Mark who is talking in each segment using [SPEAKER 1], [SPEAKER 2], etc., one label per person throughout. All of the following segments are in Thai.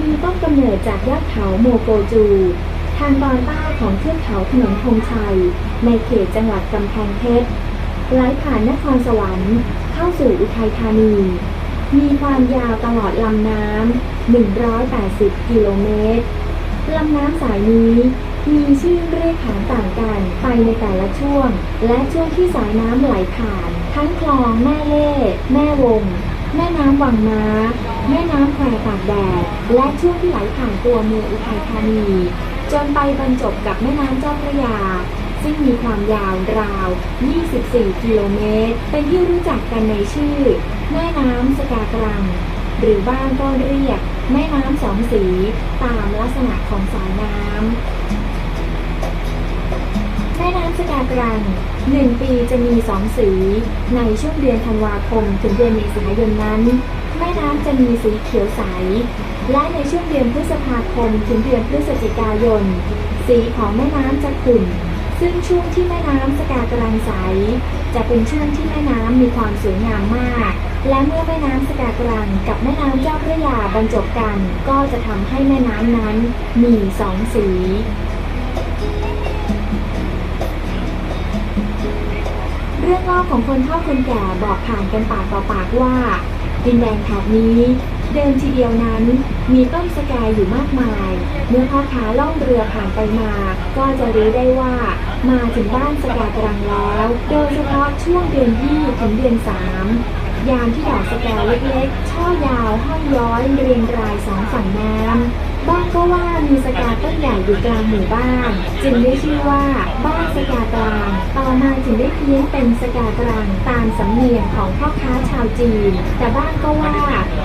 [SPEAKER 1] มีต้นกำเนิดจากยอดเขาโมโกจู ทางตอนใต้ของเทือกเขาถนนธงชัย ในเขตจังหวัดกำแพงเพชรไหลผ่านนครสวรรค์ เข้าสู่อุทัยธานี มีความยาวตลอดลำน้ำ 180 กิโลเมตรลำน้ำสายนี้มีชื่อเรียกขานต่างกันไปในแต่ละช่วง และช่วงที่สายน้ำไหลผ่าน ทั้งคลองแม่เล่ แม่วง แม่น้ำวังม้า แม่น้ำแควตากแดด และช่วงที่ไหลผ่านตัวเมืองอุทัยธานี จนไปบรรจบกับแม่น้ำเจ้าพระยา ซึ่งมีความยาวราว 24 กิโลเมตร เป็นที่รู้จักกันในชื่อ แม่น้ำสกากรัง หรือบ้านก็เรียก แม่น้ำสองสี ตามลักษณะของสายน้ำแม่น้ำสกากรังหนึ่งปีจะมีสองสี ในช่วงเดือนธันวาคมถึงเดือนเมษายนนั้น ม่น้ำจะมีสีเขียวใส และในช่วงเดือนพฤษภาคมถึงเดือนพฤศจิกายน สีของแม่น้ำจะขุ่น ซึ่งช่วงที่แม่น้ำสกากรังใส จะเป็นช่วงที่แม่น้ำมีความสวยงามมาก และเมื่อแม่น้ำสกากรังกับแม่น้ำเจ้าพระยาบรรจบกัน ก็จะทำให้แม่น้ำนั้นมีสองสีเรื่องเล่าของคนเฒ่าคนแก่บอกผ่านกันปากต่อปากว่า ดินแดนแถบนี้ เดิมทีเดียวนั้นมีต้นสกายอยู่มากมาย เมื่อพ่อค้าล่องเรือผ่านไปมา ก็จะรู้ได้ว่ามาถึงบ้านสกากรังแล้วโดยเฉพาะช่วงเดือนที่ถึงเดือนสามยามที่ดอกสกาเล็กๆ ช่อยาวห้อยย้อยเรียงรายสองฝั่งน้ำ บ้างก็ว่ามีสกาต้นใหญ่อยู่กลางหมู่บ้านจึงได้ชื่อว่าบ้านสกากลางต่อมาจึงได้เพี้ยนเป็นสกากลางตามสำเนียงของพ่อค้าชาวจีน แต่บ้างก็ว่า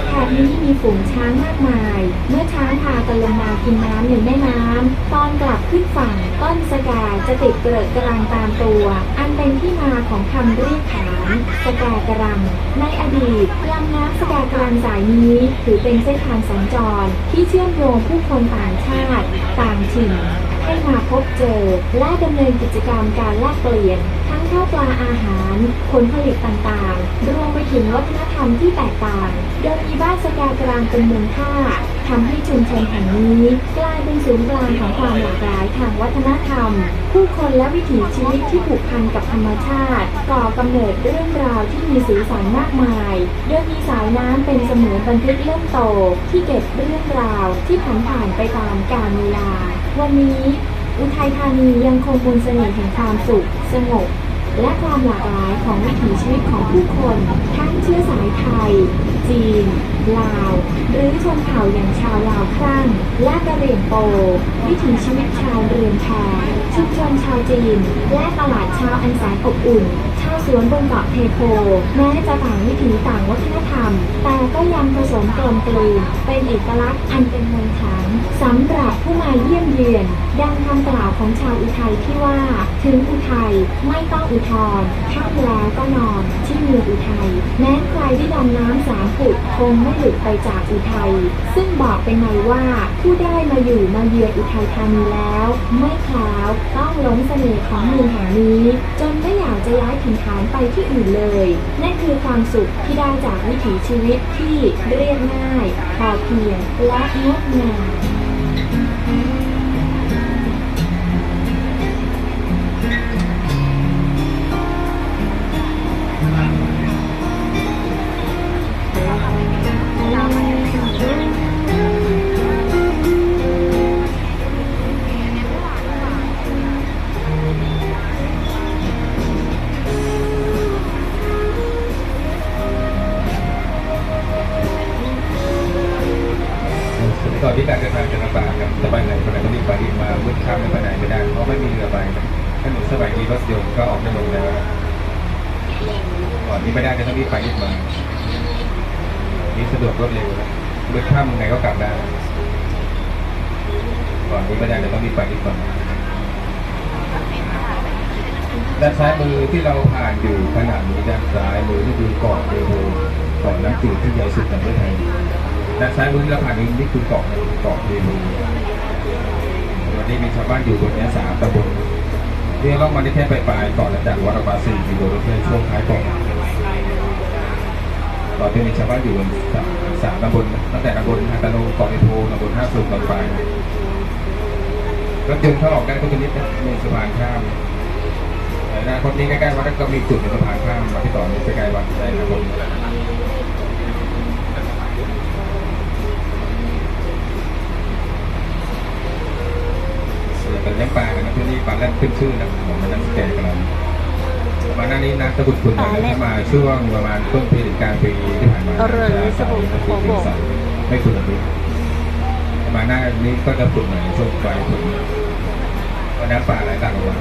[SPEAKER 1] แถบนี้มีฝูงช้างมากมาย เมื่อช้างพากันลงมากินน้ำในแม่น้ำตอนกลับขึ้นฝั่งต้นสกาจะติดเกลือกรังตามตัวอั เป็นที่มาของคำเรียกขานสกากรัง ในอดีตลำน้ำสกากรังสายนี้ถือเป็นเส้นทางสัญจรที่เชื่อมโยงผู้คนต่างชาติ ต่างถิ่นให้มาพบเจอ และดำเนินกิจกรรมการแลกเปลี่ยน ทั้งข้าวปลาอาหารผลผลิตต่างๆ รวมไปถึงวัฒนธรรมที่แตกต่าง โดยมีบ้านสกากรางเป็นเมืองท่าทำให้ชุมชนแห่งนี้กลายเป็นศูนย์กลางของความหลากหลายทางวัฒนธรรม ผู้คนและวิถีชีวิตที่ผูกพันกับธรรมชาติ ก่อกำเนิดเรื่องราวที่มีสีสันมากมาย โดยมีสายน้ำเป็นเสมือนบันทึกเล่มโต ที่เก็บเรื่องราวที่ผ่านผ่านไปตามกาลเวลา วันนี้ อุทัยธานียังคงมนต์เสน่ห์แห่งความสุข สงบ และความหลากหลายของวิถีชีวิตของผู้คน ทั้งเชื้อสายไทย จีน ลาว หรือชนเผ่าอย่างชาวลาวครั่งและกะเหรี่ยงโป วิถีชีวิตชาวเรือนแพชุมชนชาวจีน และตลาดเช้าอันแสนอบอุ่นชาวสวนบนเกาะเทโพแม้จะต่างวิถีต่างวัฒนธรรม แต่ก็ยังผสมกลมกลืนเป็นเอกลักษณ์อันเป็นมงคลสำหรับผู้มาเยี่ยมเยือนดังคำกล่าวของชาวอุทัยที่ว่า ถึงอุทัยไม่ต้องอุทธรข้ามแล้วก็นอนที่เมืองอุทัยแม้ใครที่ดำน้ำสามขุดคงไม่หลุดไปจากอุทัยซึ่งบอกเป็นไงว่า ผู้ได้มาอยู่มาเยือนอุทัยธานีแล้ว ไม่คลาวต้องหลงเสน่ห์ของเมืองแห่งนี้ จนไม่อยากจะย้ายถิ่นฐานไปที่อื่นเลย นั่นคือความสุขที่ได้จากวิถีชีวิตที่เรียบง่าย พอเพียงและงดงาม
[SPEAKER 2] ก่อนที่การเดินทางจะลำบากครับจะไปไหนคนไหนก็รีบไปรีบมามืดค่ำไม่ไปไหนไม่ได้เพราะไม่มีเรือไปถนนสมัยนี้รถยนต์ก็ออกถนนแล้วก่อนนี้ไม่ได้ก็ต้องรีบไปรีบมานี่สะดวกรวดเร็วนะมืดค่ำไงก็กลับได้ก่อนนี้ไม่ได้ก็ต้องรีบไปรีบมาด้านซ้ายมือที่เราผ่านอยู่ขณะนี้ด้านซ้ายมือนี่คือเกาะเดโวเกาะน้ำจืดที่ใหญ่สุดในประเทศไทย ด้านซ้ายมือที่เราผ่านนี้นี่คือเกาะเกาะเรนูวันนี้มีชาวบ้านอยู่บนนี้สามตำบลเรียกล่องมาได้แค่ปลายๆเกาะระดับวัดประมาสี่กิโลเมตรช่วงท้ายเกาะตอนที่มีชาวบ้านอยู่บนสามตำบลตั้งแต่ตำบลฮาตาโนเกาะเอโพตำบลท่าสุกตำบลรถยนต์เข้าออกได้ทุกชนิดนะมีสะพานข้ามนาคตนี้ใกล้ๆวัดก็มีจุดเป็นสะพานข้ามมาที่ต่อนี้ใกล้ๆวัดได้นะครับ ผมส่วนเลี้ยงปลากันนะที่นี่ปลาแล่นขึ้นชื่อนะผมมันนั่งแกนกันแล้วมาหน้านี้นะตะกุดคุณนะถ้ามาช่วงประมาณต้นปีถึงกลางปีที่ผ่านมา
[SPEAKER 3] เรื่อยเลยสมุนโบก
[SPEAKER 2] ไม่คุณแบบนี้มาหน้านี้ก็จะฝุ่นหน่อยช่วงปลายฝนวันน้ำปลาไหลตากออกมา